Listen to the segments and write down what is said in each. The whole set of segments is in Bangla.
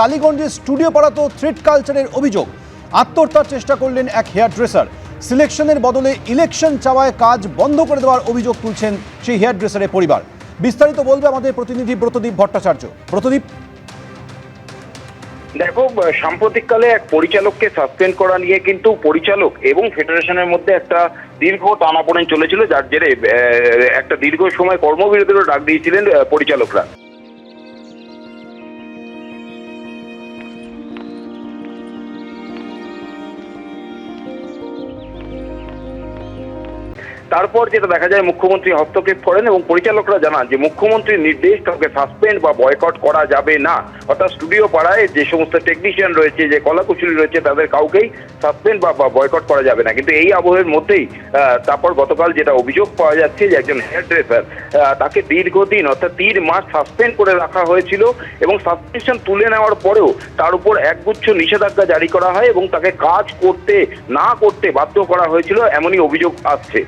টালিগঞ্জের স্টুডিও পাড়াতেও থ্রেড কালচারের অভিযোগ। আত্মহত্যার চেষ্টা করলেন এক হেয়ার ড্রেসার সিলেকশনের বদলে ইলেকশন চাওয়ায় কাজ বন্ধ করে দেওয়ার অভিযোগ তুলছেন সেই হেয়ার ড্রেসারের পরিবার। বিস্তারিত বলবে আমাদের প্রতিনিধি ব্রতদীপ ভট্টাচার্য। ব্রতদীপ দেখো সাম্প্রতিককালে এক পরিচালককে সাসপেন্ড করা নিয়ে কিন্তু পরিচালক এবং ফেডারেশনের মধ্যে একটা দীর্ঘ টানাপোড়েন চলেছিল, যার জেরে একটা দীর্ঘ সময় কর্মবিরতিরও ডাক দিয়েছিলেন পরিচালকরা। তারপর যেটা দেখা যায়, মুখ্যমন্ত্রী হস্তক্ষেপ করেন এবং পরিচালকরা জানান যে মুখ্যমন্ত্রীর নির্দেশ কাউকে সাসপেন্ড বা বয়কট করা যাবে না। অর্থাৎ স্টুডিও পাড়ায় যে সমস্ত টেকনিশিয়ান রয়েছে, যে কলাকুশলী রয়েছে, তাদের কাউকেই সাসপেন্ড বা বয়কট করা যাবে না। কিন্তু এই আবহের মধ্যেই তারপর গতকাল যেটা অভিযোগ পাওয়া যাচ্ছে যে একজন হেয়ার ড্রেসার তাকে দীর্ঘদিন অর্থাৎ তিন মাস সাসপেন্ড করে রাখা হয়েছিল এবং সাসপেনশন তুলে নেওয়ার পরেও তার উপর একগুচ্ছ নিষেধাজ্ঞা জারি করা হয় এবং তাকে কাজ করতে, না করতে বাধ্য করা হয়েছিল, এমনই অভিযোগ আসছে।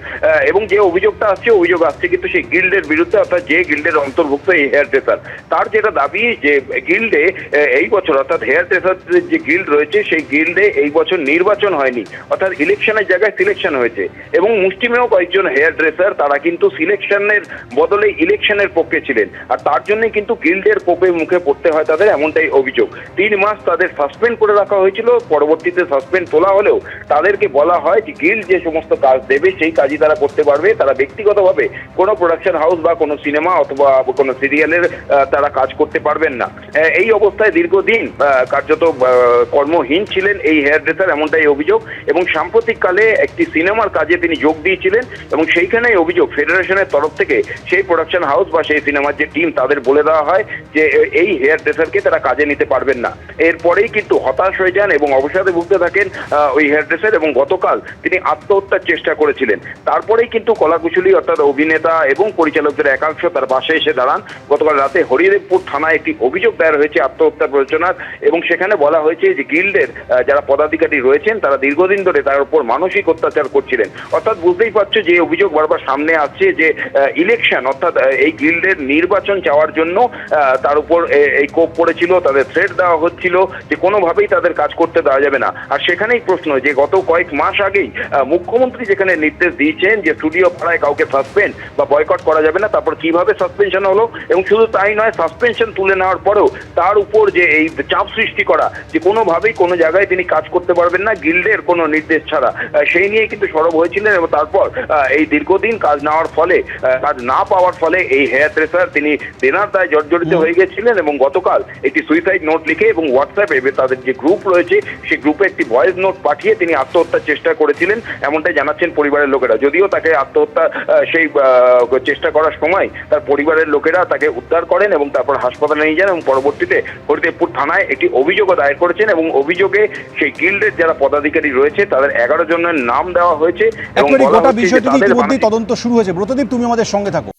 এবং যে অভিযোগটা আসছে, অভিযোগ আসছে কিন্তু সেই গিল্ডের বিরুদ্ধে, অর্থাৎ যে গিল্ডের অন্তর্ভুক্ত এই হেয়ার ড্রেসার তার যেটা দাবি যে গিল্ডে এই বছর, অর্থাৎ হেয়ার ড্রেসারদের যে গিল্ড রয়েছে, সেই গিল্ডে এই বছর নির্বাচন হয়নি। অর্থাৎ ইলেকশনের জায়গায় সিলেকশন হয়েছে। এবং মুষ্টিমেয় কয়েকজন হেয়ার ড্রেসার তারা কিন্তু সিলেকশনের বদলে ইলেকশনের পক্ষে ছিলেন। আর তার জন্যই কিন্তু গিল্ডের কোপে মুখে পড়তে হয় তাদের এমনটাই অভিযোগ। তিন মাস তাদের সাসপেন্ড করে রাখা হয়েছিল, পরবর্তীতে সাসপেন্ড তোলা হলেও তাদেরকে বলা হয় যে গিল্ড যে সমস্ত কাজ দেবে, সেই কাজই তারা করতে পারবে, তারা ব্যক্তিগতভাবে কোনো প্রোডাকশন হাউস বা কোনো সিনেমা অথবা কোনো সিরিয়ালের তারা কাজ করতে পারবেন না। এই অবস্থায় দীর্ঘদিন কার্যত কর্মহীন ছিলেন এই হেয়ার ড্রেসার এমনটাই অভিযোগ। এবং সাম্প্রতিককালে একটি সিনেমার কাজে তিনি যোগ দিয়েছিলেন এবং সেইখানেই অভিযোগ ফেডারেশনের তরফ থেকে সেই প্রোডাকশন হাউস বা সেই সিনেমার যে টিম তাদের বলে দেওয়া হয় যে এই হেয়ার ড্রেসারকে তারা কাজে নিতে পারবেন না। এরপরেই কিন্তু হতাশ হয়ে যান এবং অবসাদে ভুগতে থাকেন ওই হেয়ার ড্রেসার এবং গতকাল তিনি আত্মহত্যার চেষ্টা করেছিলেন। তারপরেই কিন্তু কলাকুশলী অর্থাৎ অভিনেতা এবং পরিচালকদের একাংশ তার পাশে এসে দাঁড়ান। গতকাল রাতে হরিদেবপুর থানায় একটি অভিযোগ দায়ের হয়েছে আত্মহত্যার প্ররোচনার এবং সেখানে বলা হয়েছে যে গিল্ডের যারা পদাধিকারী রয়েছেন, তারা দীর্ঘদিন ধরে তার উপর মানসিক অত্যাচার করছিলেন। অর্থাৎ বুঝতেই পারছ যে অভিযোগ বারবার সামনে আসছে যে ইলেকশন অর্থাৎ এই গিল্ডের নির্বাচন চাওয়ার জন্য তার উপর এই কোপ পড়েছিল, তাদের থ্রেট দেওয়া হচ্ছিল যে কোনোভাবেই তাদের কাজ করতে দেওয়া যাবে না। আর সেখানেই প্রশ্ন যে গত কয়েক মাস আগেই মুখ্যমন্ত্রী যেখানে নির্দেশ দিয়েছেন যে স্টুডিও পাড়ায় কাউকে সাসপেন্ড বা বয়কট করা যাবে না। তারপর কীভাবে সাসপেনশন হলো? এবং শুধু তাই নয় সাসপেনশন তুলে নেওয়ার পরেও তার উপর যে এই চাপ সৃষ্টি করা, যে কোনোভাবেই কোনো জায়গায় তিনি কাজ করতে পারবেন না গিল্ডের কোনো নির্দেশ ছাড়া। সেই নিয়ে কিন্তু সরব হয়েছিলেন এবং তারপর এই দীর্ঘদিন কাজ নেওয়ার ফলে কাজ না পাওয়ার ফলে এই হেয়ার ড্রেসার তিনি দেনার দায় জর্জরিত হয়ে গেছিলেন এবং গতকাল একটি সুইসাইড নোট লিখে এবং হোয়াটসঅ্যাপে তাদের যে গ্রুপ রয়েছে, সেই গ্রুপে একটি ভয়েস নোট পাঠিয়ে তিনি আত্মহত্যার চেষ্টা করেছিলেন, এমনটাই জানাচ্ছেন পরিবারের লোকেরা। যদিও তাকে আত্মহত্যা সেই চেষ্টা করার সময় তার পরিবারের লোকেরা তাকে উদ্ধার করেন এবং তারপর হাসপাতালে নিয়ে যান এবং পরবর্তীতে হরিদেবপুর থানায় একটি অভিযোগও দায়ের করেছেন এবং অভিযোগে সেই গিল্ডের যারা পদাধিকারী রয়েছে তাদের এগারো জনের নাম দেওয়া হয়েছে এবং গোটা বিষয়টি ইতিমধ্যেই তদন্ত শুরু হয়েছে। ব্রতদীপ তুমি আমাদের সঙ্গে থাকো।